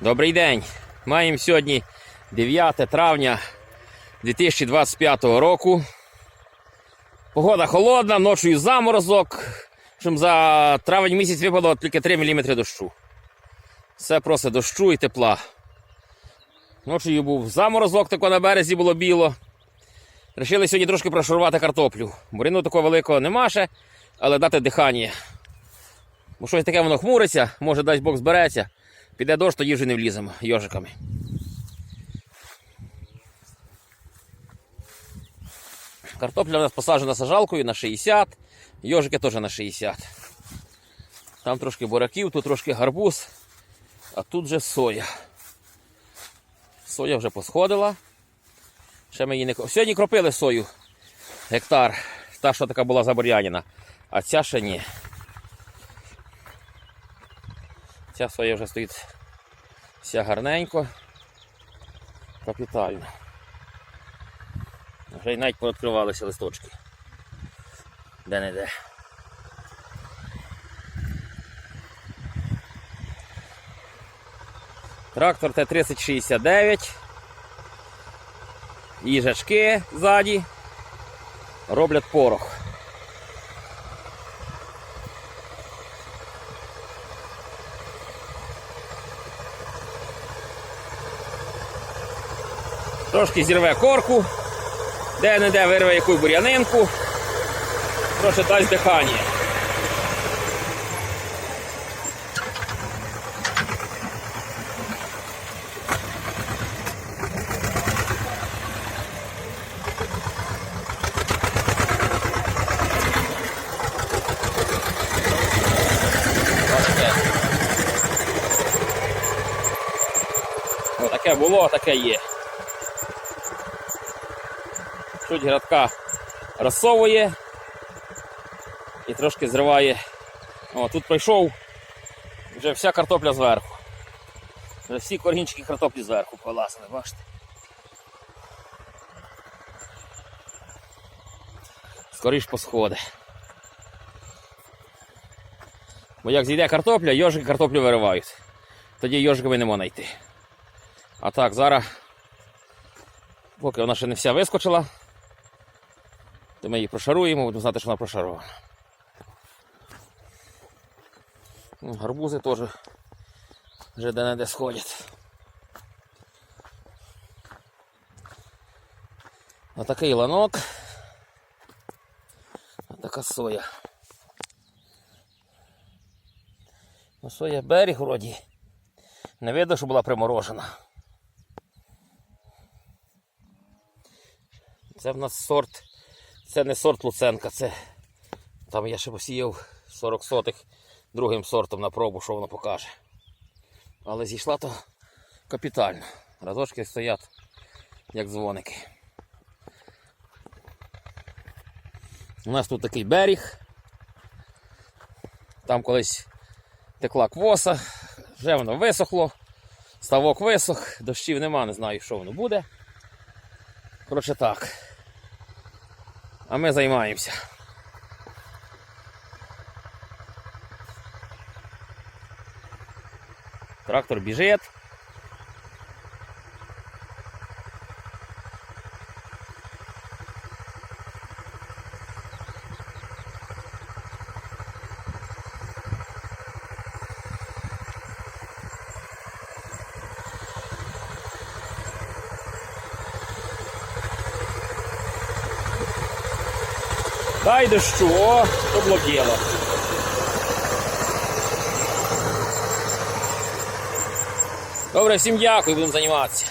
Добрий день. Маємо сьогодні 9 травня 2025 року. Погода холодна, ночою заморозок. Щоб за травень місяць випало тільки 3 мм дощу. Все просить дощу і тепла. Ночою був заморозок, тако на березі було біло. Рішили сьогодні трошки прошурувати картоплю. Бурину такого великого нема ще, але дати дихання. Бо щось таке воно хмуриться, може дасть Бог збереться. Піде дощ, тоді вже не вліземо йожиками. Картопля у нас посаджена сажалкою на 60, йожики теж на 60. Там трошки буряків, тут трошки гарбуз, а тут вже соя. Соя вже посходила. Ще ми не... Сьогодні кропили сою гектар. Та, що така була забор'янина. А ця ще ні. Ця соя вже стоїть вся гарненько. Капітально. Вже й навіть пооткривалися листочки. Де-не-де. Трактор Т-3069. Їжачки ззаді роблять порох. Трошки зірве корку, де-не-де вирве якусь бур'янинку, трохи дасть дихання. Отаке було, таке є. Чуть градка розсовує і трошки зриває. О, тут пройшов вже вся картопля зверху. Вже всі корінчики картоплі зверху полазили, бачите. Скоріш посходи. Бо як зійде картопля, йожики картоплю виривають. Тоді йожиками не можна знайти. А так, зараз, поки вона ще не вся вискочила, то ми її прошаруємо, будемо знати, що вона прошарована. Ну, Гарбузи теж вже де-не-де сходять. Отакий ланок. Отака соя. Ну, соя берег вроді. Не видно, що була приморожена. Це в нас сорт. Це не сорт Луценка, це там я ще посіяв 40 сотих другим сортом на пробу, що воно покаже. Але зійшла то капітально. Разочки стоять, як дзвоники. У нас тут такий берег. Там колись текла квоса, вже воно висохло, ставок висох, дощів нема, не знаю, що воно буде. Коротше так. А ми займаємося. Трактор біжить. Дай дощу, о, то. Добре, всім дякую, будемо займатися.